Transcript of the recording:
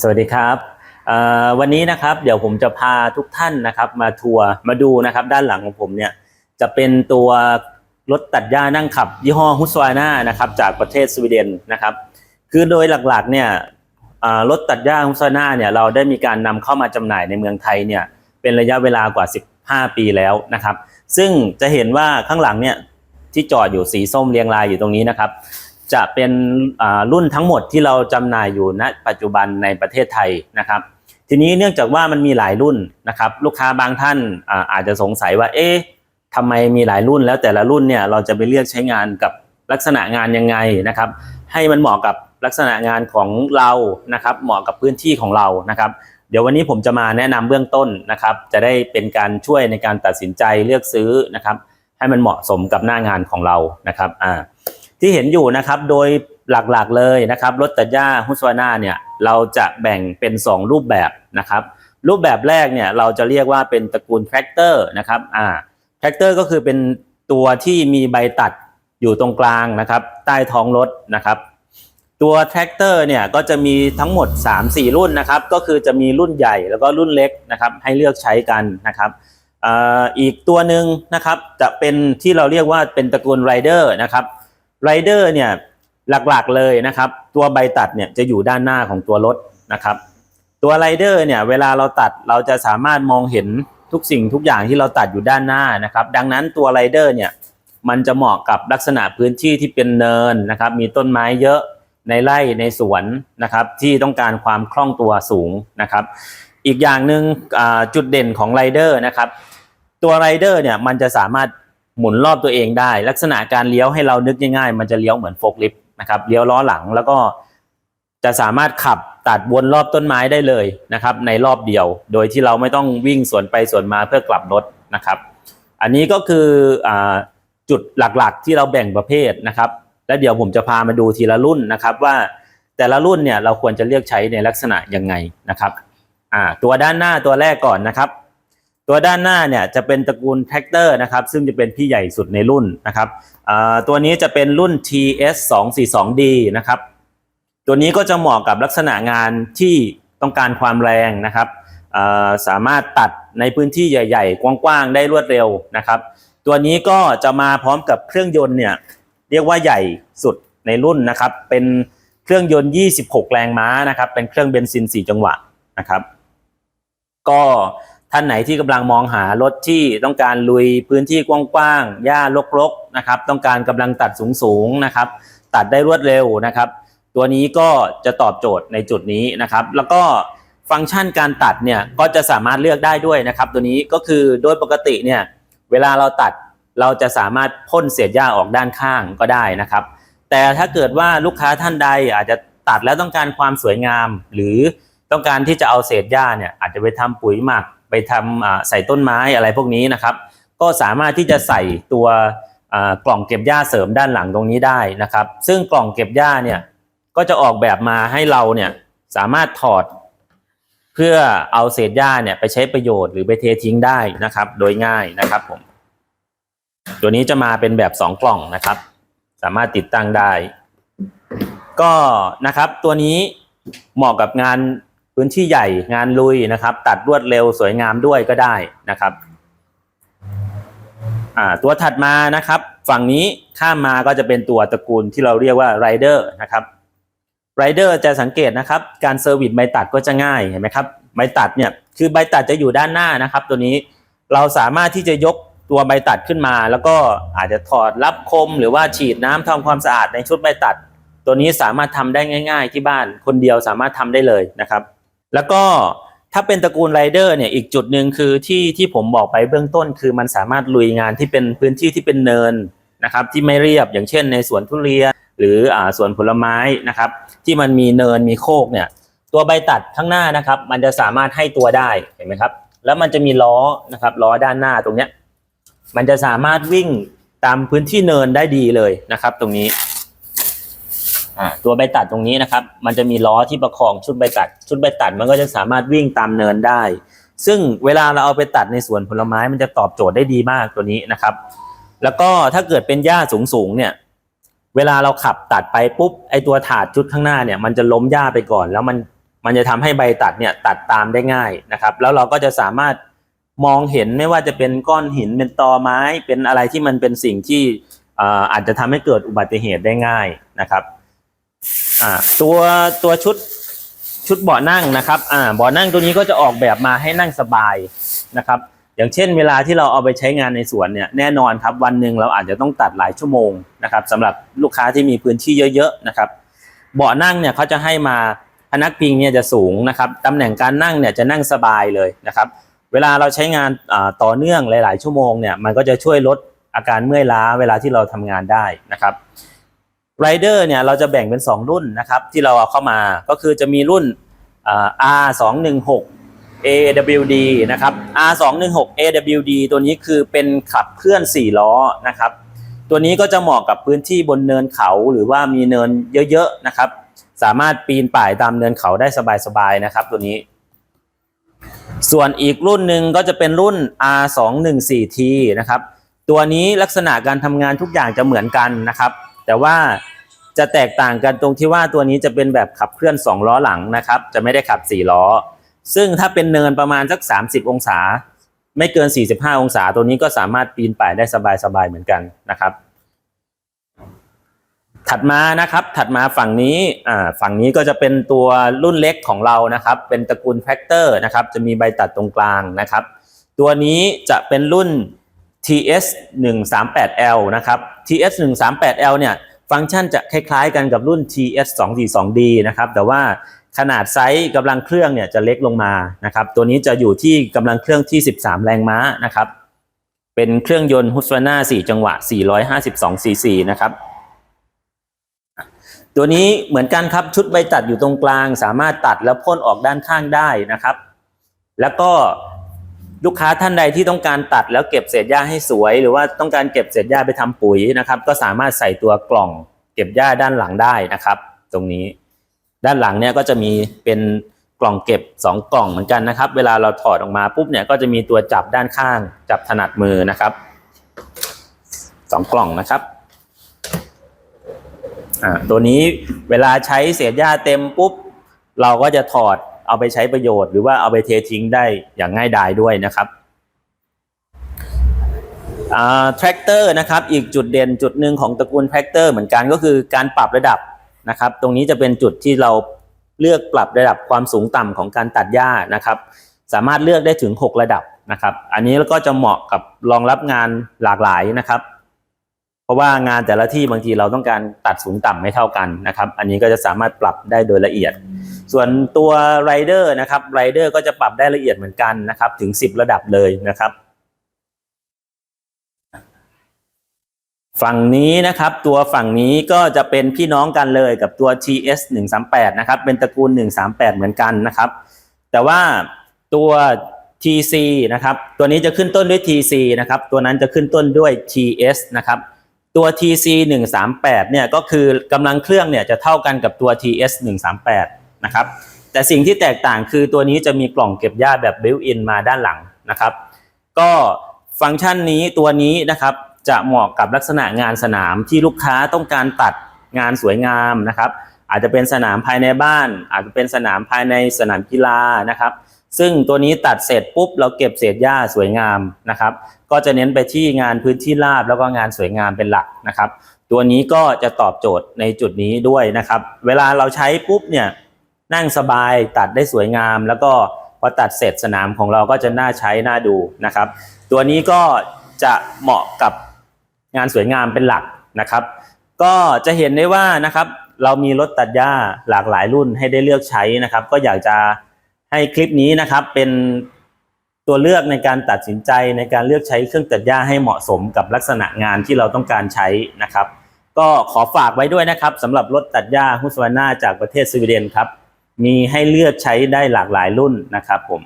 สวัสดีครับวันนี้นะครับเดี๋ยวผมจะพาทุกท่านนะครับ มาทัวร์มาดูนะครับด้านหลังของผมเนี่ยจะเป็นตัวรถตัดหญ้านั่งขับ ยี่ห้อฮุสวาน่านะครับจากประเทศสวีเดนนะครับ คือโดยหลักๆเนี่ยรถตัดหญ้าฮุสวาน่าเนี่ยเราได้มีการนำเข้ามาจำหน่ายในเมืองไทยเนี่ยเป็นระยะเวลากว่า 15 ปีแล้วนะครับ ซึ่งจะเห็นว่าข้างหลังเนี่ยที่จอดอยู่สีส้มเรียงรายอยู่ตรงนี้นะครับ จะเป็นรุ่นทั้งหมดที่เราจำหน่ายอยู่ณปัจจุบันในประเทศไทยนะครับ ทีนี้เนื่องจากว่ามันมีหลายรุ่นนะครับ ลูกค้าบางท่านอาอาจจะสงสัยว่า เอ๊ะทำไมมีหลายรุ่นแล้วแต่ละรุ่นเนี่ยเราจะไปเลือกใช้งานกับลักษณะงานยังไงนะครับ ให้มันเหมาะกับลักษณะงานของเรานะครับ เหมาะกับพื้นที่ของเรานะครับ เดี๋ยววันนี้ผมจะมาแนะนำเบื้องต้นนะครับ จะได้เป็นการช่วยในการตัดสินใจเลือกซื้อนะครับ ให้มันเหมาะสมกับหน้างานของเรานะครับอ่า ที่เห็นอยู่นะครับโดยหลักๆเลยนะครับรถตัดหญ้าฮุสวาน่าเนี่ยเราจะแบ่งเป็น 2 รูปแบบนะครับ รูปแบบแรกเนี่ยเราจะเรียกว่าเป็นตระกูลแทรกเตอร์นะครับอ่าแทรกเตอร์ก็คือเป็นตัวที่มีใบตัดอยู่ตรงกลางนะครับ ใต้ท้องรถนะครับ ตัวแทรกเตอร์เนี่ยก็จะมีทั้งหมด 3-4 รุ่นนะครับ ก็คือจะมีรุ่นใหญ่แล้วก็รุ่นเล็กนะครับ ให้เลือกใช้กันนะครับอ,อีกตัวหนึ่งนะครับจะเป็นที่เราเรียกว่าเป็นตระกูลไรเดอร์นะครับ ไรเดอร์เนี่ยหลักๆเลยนะครับ ตัวใบตัดเนี่ยจะอยู่ด้านหน้าของตัวรถนะครับ ตัวไรเดอร์เนี่ยเวลาเราตัดเราจะสามารถมองเห็นทุกสิ่งทุกอย่างที่เราตัดอยู่ด้านหน้านะครับ ดังนั้นตัวไรเดอร์เนี่ยมันจะเหมาะกับลักษณะพื้นที่ที่เป็นเนินนะครับ มีต้นไม้เยอะในไร่ในสวนนะครับที่ต้องการความคล่องตัวสูงนะครับ อีกอย่างหนึ่งอ่าจุดเด่นของไรเดอร์นะครับ ตัวไรเดอร์เนี่ยมันจะสามารถ หมุนรอบตัวเองได้ ลักษณะการเลี้ยวให้เรานึกง่ายๆ มันจะเลี้ยวเหมือนโฟล์คลิฟต์นะครับเลี้ยวล้อหลังแล้วก็จะสามารถขับตัดวนรอบต้นไม้ได้เลยนะครับในรอบเดียว โดยที่เราไม่ต้องวิ่งสวนไปสวนมาเพื่อกลับรถนะครับ อันนี้ก็คืออจุดหลักๆที่เราแบ่งประเภทนะครับ แล้วเดี๋ยวผมจะพามาดูทีละรุ่นนะครับว่าแต่ละรุ่นเนี่ยเราควรจะเลือกใช้ในลักษณะยังไงนะครับตัวด้านหน้าตัวแรกก่อนนะครับ ตัวด้านหน้าเนี่ยจะเป็นตระกูลแท็กเตอร์นะครับซึ่งจะเป็นพี่ใหญ่สุดในรุ่นนะครับตัวนี้จะเป็นรุ่น TS 2 4 2 D นะครับตัวนี้ก็จะเหมาะกับลักษณะงานที่ต้องการความแรงนะครับสามารถตัดในพื้นที่ใหญ่ ๆ กว้างๆ ได้รวดเร็วนะครับ ตัวนี้ก็จะมาพร้อมกับเครื่องยนต์เนี่ยเรียกว่าใหญ่สุดในรุ่นนะครับ เป็นเครื่องยนต์ 26 แรงม้านะครับ เป็นเครื่องเบนซิน 4 จังหวะนะครับ ก็ ท่านไหนที่กำลังมองหารถที่ต้องการลุยพื้นที่กว้างๆหญ้ารกๆนะครับ ต้องการกำลังตัดสูงๆนะครับ ตัดได้รวดเร็วนะครับ ตัวนี้ก็จะตอบโจทย์ในจุดนี้นะครับ แล้วก็ฟังก์ชันการตัดเนี่ยก็จะสามารถเลือกได้ด้วยนะครับ ตัวนี้ก็คือโดยปกติเนี่ยเวลาเราตัดเราจะสามารถพ่นเศษหญ้าออกด้านข้างก็ได้นะครับ แต่ถ้าเกิดว่าลูกค้าท่านใดอาจจะตัดแล้วต้องการความสวยงาม หรือต้องการที่จะเอาเศษหญ้าเนี่ยอาจจะไปทำปุ๋ยหมัก ไปทำใส่ต้นไม้อะไรพวกนี้นะครับ ก็สามารถที่จะใส่ตัวกล่องเก็บหญ้าเสริมด้านหลังตรงนี้ได้นะครับ ซึ่งกล่องเก็บหญ้าเนี่ยก็จะออกแบบมาให้เราเนี่ยสามารถถอด เพื่อเอาเศษหญ้าเนี่ยไปใช้ประโยชน์หรือไปเททิ้งได้นะครับ โดยง่ายนะครับผมตัวนี้จะมาเป็นแบบ 2 กล่องนะครับ สามารถติดตั้งได้ ก็นะครับตัวนี้เหมาะกับงาน พื้นที่ใหญ่งานลุยนะครับ ตัดรวดเร็วสวยงามด้วยก็ได้นะครับตัวถัดมานะครับ ฝั่งนี้ข้ามมาก็จะเป็นตัวตระกูลที่เราเรียกว่าไรเดอร์นะครับไรเดอร์จะสังเกตนะครับ การเซอร์วิสใบตัดก็จะง่ายเห็นไหมครับใบตัดเนี่ยคือใบตัดจะอยู่ด้านหน้านะครับ ตัวนี้เราสามารถที่จะยกตัวใบตัดขึ้นมา แล้วก็อาจจะถอดรับคม หรือว่าฉีดน้ำทำความสะอาดในชุดใบตัด ตัวนี้สามารถทำได้ง่าย ๆ ที่บ้านคนเดียวสามารถทำได้เลยนะครับ แล้วก็ถ้าเป็นตระกูลไรเดอร์เนี่ยอีกจุดหนึ่งคือที่ที่ผมบอกไปเบื้องต้น คือมันสามารถลุยงานที่เป็นพื้นที่ที่เป็นเนินนะครับที่ไม่เรียบอย่างเช่น ในสวนทุเรียนหรืออ่าสวนผลไม้นะครับ ที่มันมีเนินมีโคกเนี่ยตัวใบตัดข้างหน้านะครับ มันจะสามารถให้ตัวได้เห็นไหมครับ แล้วมันจะมีล้อนะครับล้อด้านหน้าตรงเนี้ยมันจะสามารถวิ่งตามพื้นที่เนินได้ดีเลยนะครับ ตรงนี้ อ่าตัวใบตัดตรงนี้นะครับ มันจะมีล้อที่ประคองชุดใบตัด ชุดใบตัดมันก็จะสามารถวิ่งตามเนินได้ ซึ่งเวลาเราเอาไปตัดในสวนผลไม้มันจะตอบโจทย์ได้ดีมากตัวนี้นะครับ แล้วก็ถ้าเกิดเป็นหญ้าสูงๆเนี่ย เวลาเราขับตัดไปปุ๊บไอตัวถาดชุดข้างหน้าเนี่ย มันจะล้มหญ้าไปก่อน แล้วมันมันจะทำให้ใบตัดเนี่ยตัดตามได้ง่ายนะครับ แล้วเราก็จะสามารถมองเห็นไม่ว่าจะเป็นก้อนหินเป็นตอไม้เป็นอะไรที่มันเป็นสิ่งที่อ่าอาจจะทำให้เกิดอุบัติเหตุได้ง่ายนะครับ อ่าตัวตัวชุดชุดเบาะนั่งนะครับอ่าเบาะนั่งตัวนี้ก็จะออกแบบมาให้นั่งสบายนะครับ อย่างเช่น เวลาที่เราเอาไปใช้งานในสวนเนี่ยแน่นอนครับวันหนึ่งเราอาจจะต้องตัดหลายชั่วโมงนะครับสำหรับลูกค้าที่มีพื้นที่เยอะๆนะครับ เบาะนั่งเนี่ยเขาจะให้มาพนักพิงเนี่ยจะสูงนะครับตำแหน่งการนั่งเนี่ยจะนั่งสบายเลยนะครับ เวลาเราใช้งานต่อเนื่องหลาย ๆ ชั่วโมงเนี่ยมันก็จะช่วยลดอาการเมื่อยล้าเวลาที่เราทำงานได้นะครับ ไรเดอร์เนี่ยเราจะแบ่งเป็น 2 รุ่นนะครับที่เราเอาเข้ามาก็คือจะมีรุ่นอ่า R 2 1 6 AWD นะครับ R 2 1 6 AWD ตัวนี้คือเป็นขับเคลื่อน 4 ล้อนะครับ ตัวนี้ก็จะเหมาะกับพื้นที่บนเนินเขาหรือว่ามีเนินเยอะๆนะครับ สามารถปีนป่ายตามเนินเขาได้สบายๆนะครับ ตัวนี้ ส่วนอีกรุ่นหนึ่งก็จะเป็นรุ่น R214T นะครับ ตัวนี้ลักษณะการทำงานทุกอย่างจะเหมือนกันนะครับ แต่ว่าจะแตกต่างกันตรงที่ว่าตัวนี้จะเป็นแบบขับเคลื่อน 2 ล้อหลังนะครับ จะไม่ได้ขับ 4 ล้อ ซึ่งถ้าเป็นเนินประมาณสัก 30 องศา ไม่เกิน 45 องศา ตัวนี้ก็สามารถปีนป่ายได้สบายๆเหมือนกันนะครับ ถัดมานะครับถัดมาฝั่งนี้อ่าฝั่งนี้ก็จะเป็นตัวรุ่นเล็กของเรานะครับ เป็นตระกูลแฟกเตอร์นะครับ จะมีใบตัดตรงกลางนะครับ ตัวนี้จะเป็นรุ่น TS 1 3 8 L นะครับ TS 1 3 8 L เนี่ยฟังก์ชันจะคล้ายๆกันกับรุ่น TS 2 4 2 D นะครับ แต่ว่าขนาดไซส์กำลังเครื่องเนี่ยจะเล็กลงมานะครับ ตัวนี้จะอยู่ที่กำลังเครื่องที่ 13 แรงม้านะครับ เป็นเครื่องยนต์ Husqvarna 4จังหวะ 452 cc นะครับ ตัวนี้เหมือนกันครับชุดใบตัดอยู่ตรงกลาง สามารถตัดแล้วพ่นออกด้านข้างได้นะครับ แล้วก็ ลูกค้าท่านใดที่ต้องการตัดแล้วเก็บเศษหญ้าให้สวย หรือว่าต้องการเก็บเศษหญ้าไปทำปุ๋ยนะครับ ก็สามารถใส่ตัวกล่อง เก็บหญ้าด้านหลังได้นะครับ ตรงนี้ด้านหลังเนี่ยก็จะมีเป็นกล่องเก็บ 2 กล่องเหมือนกันนะครับ เวลาเราถอดออกมาปุ๊บเนี่ยก็จะมีตัวจับด้านข้างจับถนัดมือนะครับสองกล่องนะครับตัวนี้เวลาใช้เศษหญ้าเต็มปุ๊บ เราก็จะถอด เอาไปใช้ประโยชน์หรือว่าเอาไปเททิ้งได้อย่างง่ายดายด้วยนะครับอ่าแทรกเตอร์นะครับอีกจุดเด่นจุดหนึ่งของตระกูลแทรกเตอร์เหมือนกันก็คือการปรับระดับนะครับ ตรงนี้จะเป็นจุดที่เราเลือกปรับระดับความสูงต่ำของการตัดหญ้านะครับ สามารถเลือกได้ถึง 6 ระดับนะครับ อันนี้ก็จะเหมาะกับรองรับงานหลากหลายนะครับ เพราะว่างานแต่ละที่บางทีเราต้องการตัดสูงต่ำไม่เท่ากันนะครับ อันนี้ก็จะสามารถปรับได้โดยละเอียด ส่วนตัวไรเดอร์นะครับไรเดอร์ก็จะปรับได้ละเอียดเหมือนกันนะครับ ถึง 10 ระดับเลยนะครับ ฝั่งนี้นะครับ ตัวฝั่งนี้ก็จะเป็นพี่น้องกันเลยกับตัว TS 138นะครับ เป็นตระกูล 138 เหมือนกันนะครับ แต่ว่าตัว TC นะครับ ตัวนี้จะขึ้นต้นด้วย TC นะครับ ตัวนั้นจะขึ้นต้นด้วย TS นะครับ ตัว TC 138เนี่ยก็คือกำลังเครื่องเนี่ยจะเท่ากันกับตัว TS 138 นะครับแต่สิ่งที่แตกต่างคือตัวนี้จะมีกล่องเก็บหญ้าแบบ built in มาด้านหลังนะครับ ก็ฟังก์ชันนี้ตัวนี้นะครับจะเหมาะกับลักษณะงานสนามที่ลูกค้าต้องการตัดงานสวยงามนะครับ อาจจะเป็นสนามภายในบ้าน อาจจะเป็นสนามภายในสนามกีฬานะครับ ซึ่งตัวนี้ตัดเสร็จปุ๊บเราเก็บเศษหญ้าสวยงามนะครับ ก็จะเน้นไปที่งานพื้นที่ราบแล้วก็งานสวยงามเป็นหลักนะครับ ตัวนี้ก็จะตอบโจทย์ในจุดนี้ด้วยนะครับ เวลาเราใช้ปุ๊บเนี่ย นั่งสบายตัดได้สวยงาม แล้วก็พอตัดเสร็จสนามของเราก็จะน่าใช้น่าดูนะครับ ตัวนี้ก็จะเหมาะกับงานสวยงามเป็นหลักนะครับ ก็จะเห็นได้ว่านะครับ เรามีรถตัดหญ้าหลากหลายรุ่นให้ได้เลือกใช้นะครับ ก็อยากจะให้คลิปนี้นะครับเป็นตัวเลือกในการตัดสินใจในการเลือกใช้เครื่องตัดหญ้าให้เหมาะสมกับลักษณะงานที่เราต้องการใช้นะครับ ก็ขอฝากไว้ด้วยนะครับสำหรับรถตัดหญ้าฮุสวาน่าจากประเทศสวีเดนครับ มีให้เลือกใช้ได้หลากหลายรุ่นนะครับผม